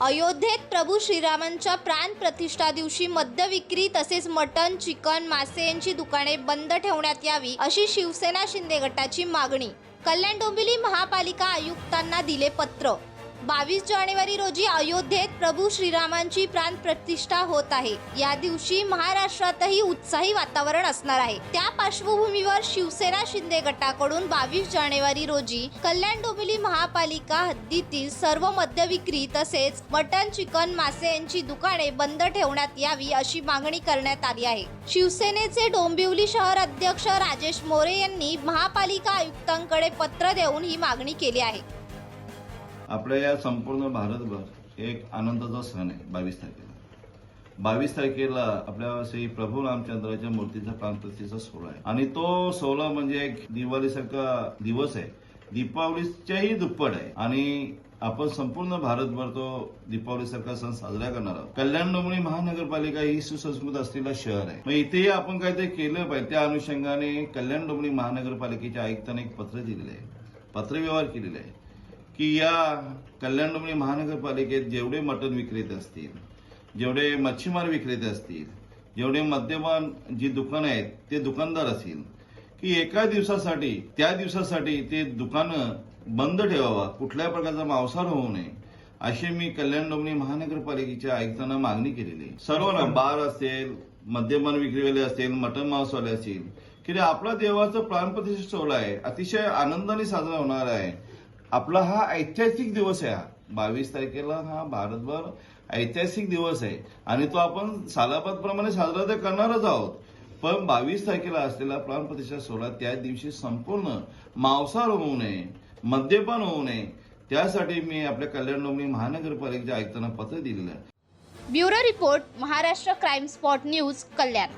अयोध्येत प्रभू श्रीरामांच्या प्राण प्रतिष्ठा दिवशी मद्य विक्री तसेच मटण चिकन मासे यांची दुकाने बंद ठेवण्यात यावी अशी शिवसेना शिंदे गटाची मागणी. कल्याण डोंबिवली महापालिका आयुक्तांना दिले पत्र. बावीस जानेवारी रोजी अयोध्येत प्रभू श्रीरामांची प्राण प्रतिष्ठा होत आहे. या दिवशी महाराष्ट्रातही उत्साही वातावरण असणार आहे. त्या पार्श्वभूमीवर शिवसेना शिंदे गटाकडून बावीस जानेवारी रोजी कल्याण डोंबिवली महापालिका हद्दीतील सर्व मद्य विक्री तसेच मटन चिकन मासे यांची दुकाने बंद ठेवण्यात यावी अशी मागणी करण्यात आली आहे. शिवसेनेचे डोंबिवली शहर अध्यक्ष राजेश मोरे यांनी महापालिका आयुक्तांकडे पत्र देऊन ही मागणी केली आहे. आपल्या या संपूर्ण भारतभर एक आनंदाचा सण आहे बावीस तारखेला. बावीस तारखेला आपल्या श्री प्रभू रामचंद्राच्या मूर्तीचा प्राणप्रतिष्ठा सोहळा आहे. आणि तो सोहळा म्हणजे एक दिवाळीसारखा दिवस आहे. दीपावलीच्याही दुप्पट आहे. आणि आपण संपूर्ण भारतभर तो दीपावलीसारखा सण साजरा करणार आहोत. कल्याण डोंबिवली महानगरपालिका ही सुसंस्कृत असलेला शहर आहे. मग इथेही आपण काहीतरी केलं पाहिजे. त्या अनुषंगाने कल्याण डोंबिवली महानगरपालिकेच्या आयुक्तांनी एक पत्र दिलेलं आहे. पत्रव्यवहार केलेला आहे. की या कल्याण डोंबिवली महानगरपालिकेत जेवढे मटण विक्रेते असतील जेवढे मच्छीमार विक्रेते असतील जेवढे मद्यपान जी दुकानं आहेत ते दुकानदार असतील की एका दिवसासाठी त्या दिवसासाठी ते दुकानं बंद ठेवावा कुठल्या प्रकारचा मांसाहार होऊ नये अशी मी कल्याण डोंबिवली महानगरपालिकेच्या आयुक्तांना मागणी केलेली. सर्वांना बार असेल मद्यपान विक्रीवाले असतील मटण मांसवाले असतील की ते आपला देवाचं प्राणप्रतिष्ठा सोहळा आहे अतिशय आनंदाने साजरा होणार आहे आपला हा ऐतिहासिक दिवस आहे हा. बावीस तारखेला हा भारतभर ऐतिहासिक दिवस आहे. आणि तो आपण सालाबादप्रमाणे साजरा तर करणारच आहोत. पण बावीस तारखेला असलेला प्राणप्रतिष्ठा सोहळा त्या दिवशी संपूर्ण मांसाहार होऊ नये मद्यपान होऊ नये. त्यासाठी मी आपल्या कल्याण डोंगरी महानगरपालिकेच्या आयुक्तांना पत्र दिलेलं bureau report Maharashtra crime spot news Kalyan.